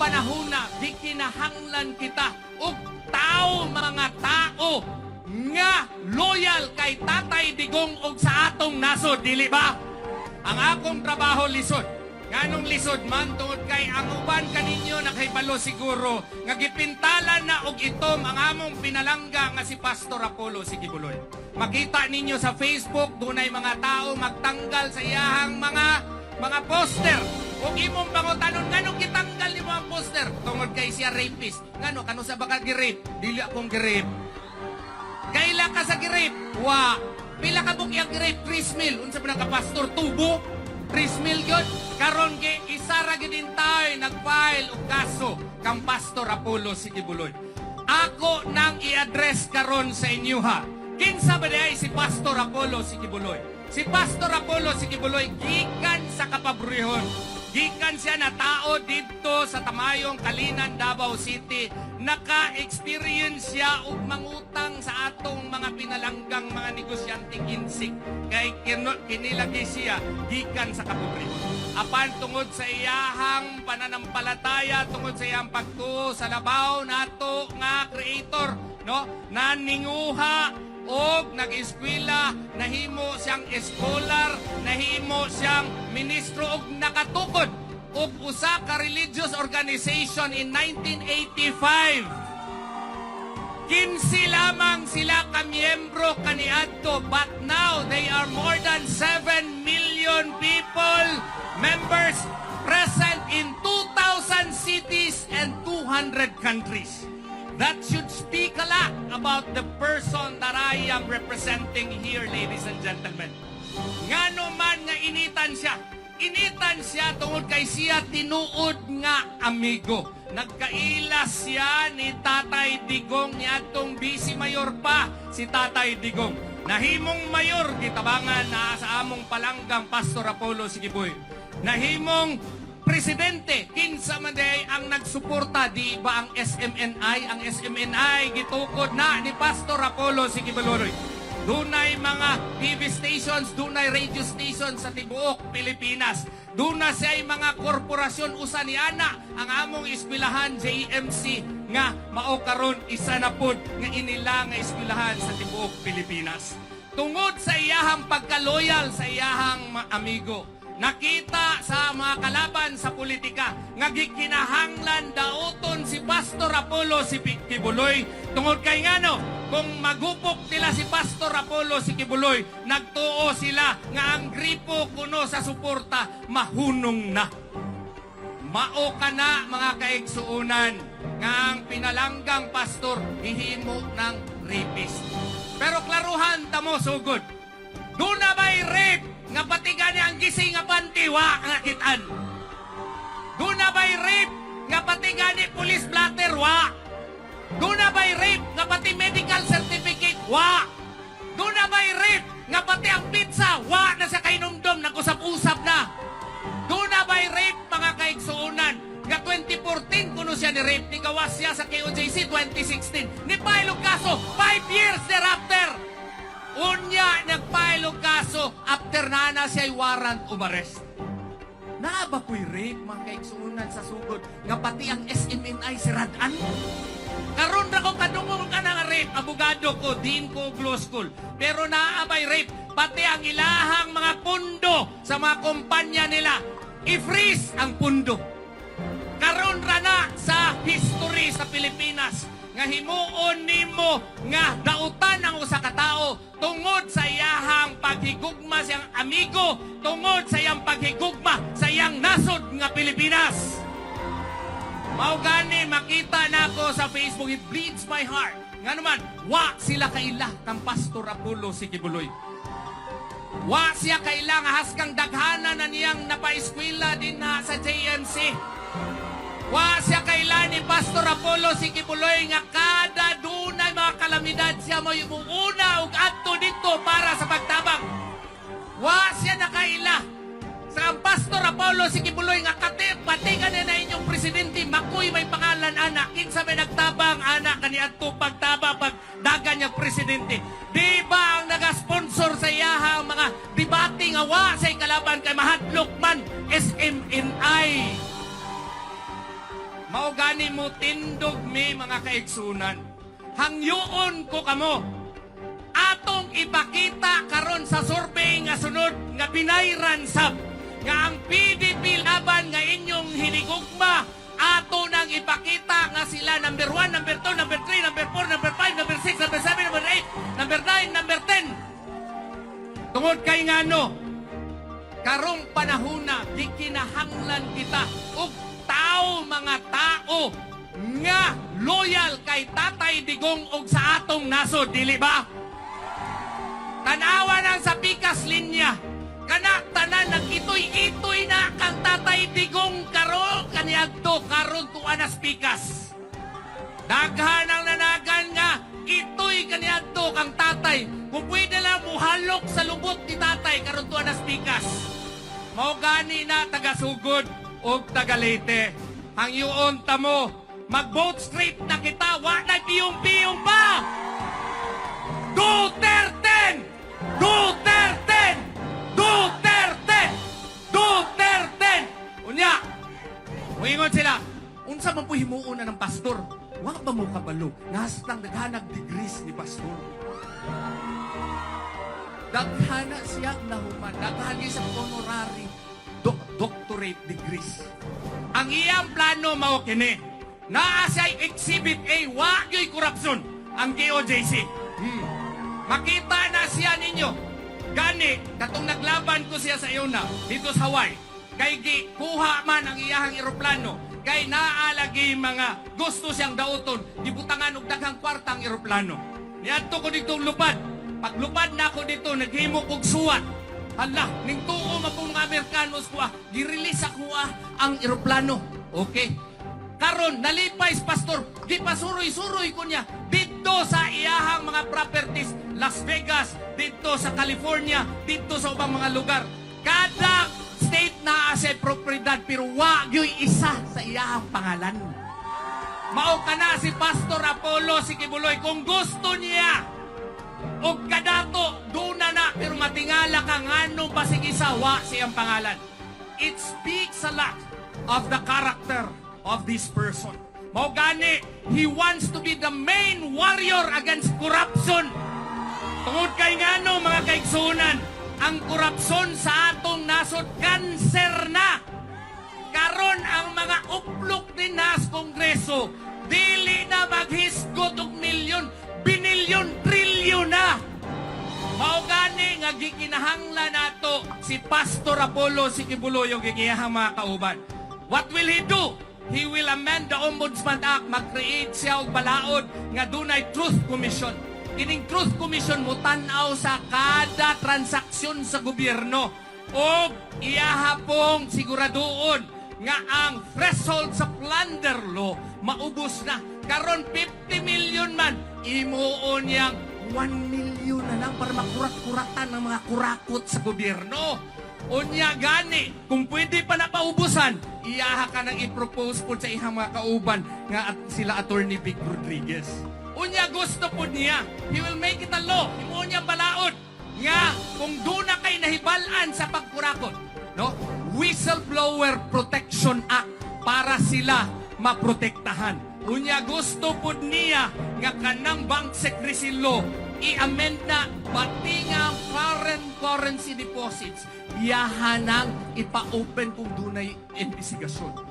panahona di kinahanglan kita ug tao mga tao nga loyal kay Tatay Digong ug sa atong nasod dili ba? Ang akong trabaho lisod. Nganong lisod man tungod kay ang uban kaninyo nakahibalo siguro nga gipintalan na og itom ang among pinalangga nga si Pastor Apollo Sigibuloy. Makita ninyo sa Facebook dunay mga tao magtanggal sa iyahang mga mga poster. Ug imong pangutanon nganong ang poster tungod kay siya rapist. Ngano kano sa baka gi-rape? Dili akong gi-rape. Kaila ka sa girip? Wa. Pila ka buk yung girip? 3 mil. Unsa pa pastor? Tubo? 3 mil yun? Karon gi isara gidin tayo nag-file og kaso kang Pastor Apollo Sigibuloy. Ako nang i-address karon sa inyo ha. Kinsa ba day si Pastor Apollo Sigibuloy? Si Pastor Apollo Sigibuloy gikan sa kapabrihon. Gikan siya na tao dito sa Tamayong, Kalinan, Davao City. Naka-experience siya og mangutang sa atong mga pinalanggang mga negosyanteng insik. Kay kinilagay siya gikan sa kapabrihon. Apan tungod sa iyahang pananampalataya, tungod sa iyang pagtuo sa labaw nato nga creator, no? Naninguha og nag-eskwela, nahimo siyang scholar, nahimo siyang ministro og nakatukod og usa ka religious organization in 1985. 15 lamang sila ka miyembro kaniadto but now they are more than 7 million people members present in 2,000 cities and 200 countries. That should speak a lot about the person that I am representing here, ladies and gentlemen. Ngano man nga initan siya. Initan siya tungod kay siya tinuod nga amigo. Nagkaila siya ni Tatay Digong ni atong Bisi Mayor pa si Tatay Digong. Nahimong mayor gitabangan na sa among palanggang Pastor Apollo Sigiboy. Nahimong presidente kinsa man day ang nagsuporta di ba ang SMNI ang SMNI gitukod na ni Pastor Apollo Sigibaloy Dunay mga TV stations, dunay radio stations sa tibuok Pilipinas. Duna siya mga korporasyon usa ni ana ang among eskwelahan JMC nga mao karon isa na pod nga inila nga eskwelahan sa tibuok Pilipinas. Tungod sa iyahang pagkaloyal sa iyahang amigo, Nakita sa mga kalaban sa politika nga gikinahanglan daoton si Pastor Apollo si Kibuloy tungod kay ngano kung magupok nila si Pastor Apollo si Kibuloy nagtuo sila nga ang gripo kuno sa suporta mahunong na. Mao ka na mga kaigsuunan nga ang pinalanggang pastor hihimo ng rapist. Pero klaruhan tamo sugod. Duna ba'y rape nga pati gani ang gising nga pantiwa nga kitan? Duna ba'y rape nga pati gani police blatter wa? Duna ba'y rape nga pati medical certificate wa? Duna ba'y rape nga pati ang pizza wa na sa kainomdom nag-usap-usap na? Duna ba'y rape mga kaigsuunan? Nga 2014 kuno siya ni rape ni gawas siya sa KOJC 2016. Ni pailog kaso 5 years thereafter. Unya nagpail og kaso after na na siya warrant of arrest. Naaba ko'y rape mga kaigsuunan sa sugod nga pati ang SMNI si Radan. Karon ra ko kadungog ka nga rape, abogado ko, din ko, law school. Pero naabay rape, pati ang ilahang mga pundo sa mga kumpanya nila, i-freeze ang pundo. Karon ra na sa history sa Pilipinas nga himuon nimo nga dautan ang usa ka tawo tungod sa iyahang paghigugma sa iyang amigo, tungod sa iyang paghigugma sa iyang nasod nga Pilipinas. Mao gani makita nako sa Facebook it bleeds my heart. Nga naman, wa sila kaila kang Pastor Apollo si Kibuloy. Wa siya kaila nga haskang daghana na niyang napaeskwela din na sa JMC. Wa siya kaila ni Pastor Apollo si Kibuloy nga kada dunay mga kalamidad siya mo una ug adto dito para sa pagtabang. Wa siya nakaila sa ang Pastor Apollo si Kibuloy nga kati patigan na inyong presidente makoy may pangalan anak. Kinsa may nagtabang anak kani adto pagtaba pag dagan niya presidente. Di ba ang naga-sponsor sa iyahang mga debate nga wa sa kalaban kay mahadlok man SMNI Mao gani mo tindog mi mga kaigsunan. Hangyoon ko kamo. Atong ipakita karon sa survey nga sunod nga binayran sab nga ang PDP laban nga inyong hinigugma ato nang ipakita nga sila number 1, number 2, number 3, number 4, number 5, number 6, number 7, number 8, number 9, number 10. Tungod kay ngano, karong panahuna di kinahanglan kita og tao mga tao nga loyal kay Tatay Digong og sa atong nasod dili ba Tanawa nang sa pikas linya kana tanan nagitoy-itoy na kang Tatay Digong karo kaniadto karon tuwa na pikas Daghan ang nanagan nga itoy kaniadto kang tatay. Kung pwede lang muhalok sa lubot ni tatay karon tuwa na pikas. Mao gani na taga-sugod o taga-Leyte. Ang iyon tamo, mag-vote straight na kita, wa na piyong-piyong pa! Duterte! Duterte! Duterte! Duterte! Unya, Muingon sila, unsa man po himuon na ng pastor? Wa ba mo kabalo? Nastang naghanag degrees ni pastor. Daghana siya nahuman. Daghana sa honorary doc- doctorate degrees. Ang iyang plano mao kini. Naa siya exhibit A, wa yo'y korupsyon ang KOJC. Hmm. Makita na siya ninyo. Gani, katong naglaban ko siya sa iyo na dito sa Hawaii. Kay gi kuha man ang iyahang eroplano. Kay naalagi mga gusto siyang dauton. Gibutangan og daghang kwartang eroplano. Niadto ko dito lupad. Paglupad na ako dito, naghimo kog suwat. Hala, ning tuo man pong mga Amerikanos ko ah, girelease ako ah, ang eroplano. Okay. Karon nalipay si pastor, gipasuroy-suroy ko niya dito sa iyahang mga properties, Las Vegas, dito sa California, dito sa ubang mga lugar. Kada state na sa propriedad pero wa gyud isa sa iyahang pangalan. Mao ka na si Pastor Apollo si Kibuloy kung gusto niya o kadato duna na pero matingala ka ngano basig isa wa siyang pangalan. It speaks a lot of the character of this person. Mao gani, he wants to be the main warrior against corruption. Tungod kay ngano mga kaigsunan, ang korupsyon sa atong nasod kanser na. Karon ang mga uplok din na sa Kongreso, dili na maghisgot og milyon, binilyon, trilyon na. Mao gani nga gikinahanglan nato si Pastor Apollo si Kibuloy yung gigiyahang mga kauban. What will he do? He will amend the Ombudsman Act, mag-create siya og balaod nga dunay Truth Commission. Kining Truth Commission mo tan-aw sa kada transaksyon sa gobyerno o iyahapong siguradoon nga ang threshold sa plunder law maubos na. Karon 50 million man, imuon yang 1 million na lang para makurat-kuratan ng mga kurakot sa gobyerno. Unya gani, kung pwede pa na paubusan, iyaha ka nang i-propose po sa ihang mga kauban nga at sila Attorney Vic Rodriguez. Unya gusto po niya, he will make it a law, himuon niya balaod nga kung doon na kay nahibalan sa pagkurakot, no? Whistleblower Protection Act para sila maprotektahan. Unya gusto po niya nga kanang bank secrecy law i-amend na pati nga foreign currency deposits iyahanang ipa-open kung dunay investigasyon.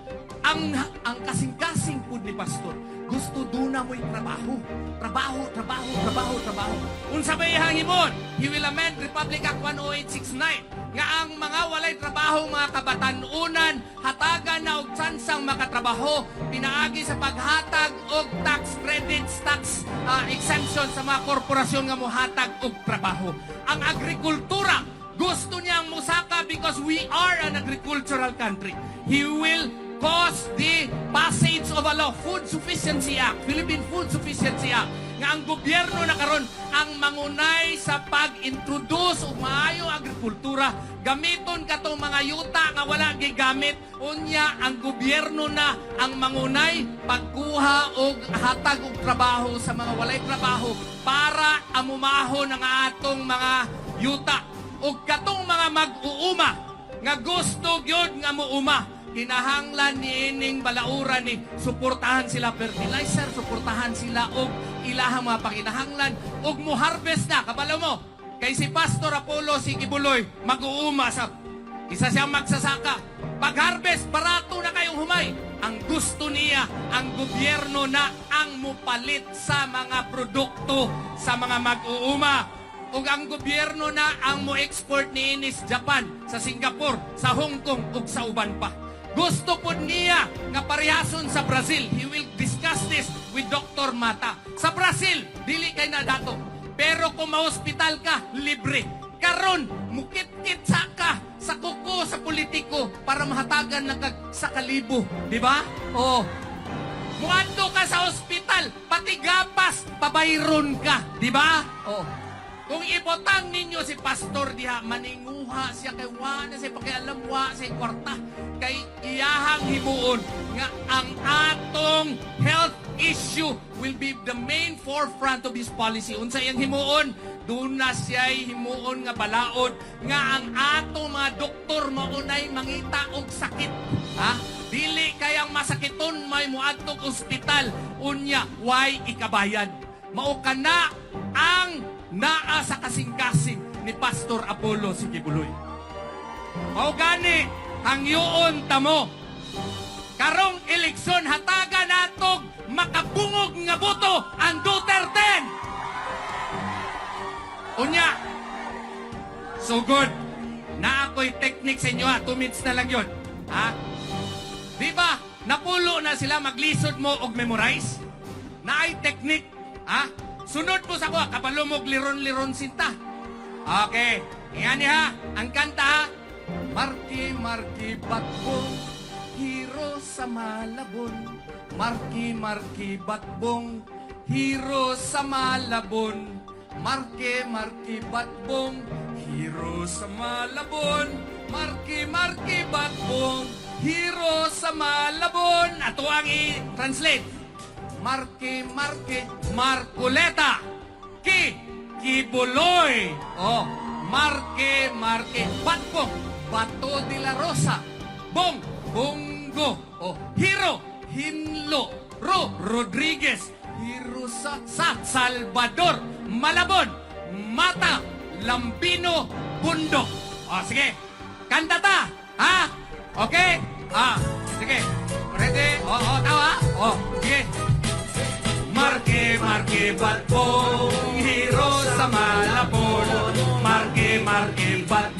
Ang ang kasing-kasing po ni pastor gusto duna mo'y trabaho. Trabaho, trabaho, trabaho, trabaho. Unsa may hangimon? He will amend Republic Act 10869 nga ang mga walay trabaho mga kabatanunan hatagan na og tsansang makatrabaho pinaagi sa paghatag og tax credits, tax ah, exemption sa mga korporasyon nga mohatag og trabaho. Ang agrikultura gusto niyang musaka because we are an agricultural country. He will cause the passage of a law, Food Sufficiency Act, Philippine Food Sufficiency Act, nga ang gobyerno na karon ang mangunay sa pag-introduce og maayo agrikultura gamiton katong mga yuta nga wala gigamit unya ang gobyerno na ang mangunay pagkuha og hatag og trabaho sa mga walay trabaho para amumaho ng atong mga yuta. Ug katong mga mag-uuma nga gusto gyud nga muuma kinahanglan ni ining balauran ni suportahan sila fertilizer, suportahan sila og ilahang mga pakinahanglan og mo harvest na kabalo mo. Kay si Pastor Apollo si Kibuloy mag-uuma sa isa siyang magsasaka. Pag-harvest, barato na kayong humay. Ang gusto niya, ang gobyerno na ang mupalit sa mga produkto sa mga mag-uuma. Ug ang gobyerno na ang mo-export ni Inis Japan sa Singapore, sa Hong Kong ug sa uban pa. Gusto po niya nga parehason sa Brazil. He will discuss this with Dr. Mata. Sa Brazil, dili kay na dato. Pero kung ma-hospital ka, libre. Karon, mukit-kit sa ka sa kuko sa politiko para mahatagan na kag sa kalibo. Di ba? Oh. Muadto ka sa ospital, pati gapas, pabayron ka. Di ba? Oh. Kung ibotang ninyo si pastor diha, maninguha siya kay wa na siya pakialam wa sa kwarta kay iyahang himuon nga ang atong health issue will be the main forefront of his policy. Unsa iyang himuon? Doon na siya himuon nga balaod nga ang atong mga doktor maunay mangita og sakit. Ha? Dili kayang masakiton may muadtong ospital unya why ikabayan. Mao kana ang naa sa kasing-kasing ni Pastor Apollo si Kibuloy. Mao gani hangyoon tamo. Karong eleksyon hataga natog makabungog nga boto ang Duterte. Unya. So good. Na ako'y technique sa inyo ha. Two minutes na lang yun. Ha? Di ba? Napulo na sila maglisod mo og memorize? Na ay technique. Ha? Sunod po sa ko, kapalumog liron-liron sinta. Okay. Iyan ha. Ang kanta ha. Marki, marki, batbong, hero sa Malabon. Marki, marki, batbong, hero sa Malabon. Marke, marki, batbong, hero sa Malabon. Marki, marki, batbong, hero sa Malabon. Ato ang i-translate. Marke, Marke, Marcoleta. Ki, Kibuloy. Oh, Marke, Marke, Batbong, Bato de la Rosa. Bong, Bongo. Oh, Hiro, Hinlo. Ro, Rodriguez. Hiro sa, sa Salvador. Malabon, Mata, Lambino, Bundok. Oh, sige. Kanta ta. Ha? Okay? Ah, sige. Ready? Oh, oh, tawa. Oh, sige. Marke, marke, batbong, hero sa Malabon. Marke, marke, batbong,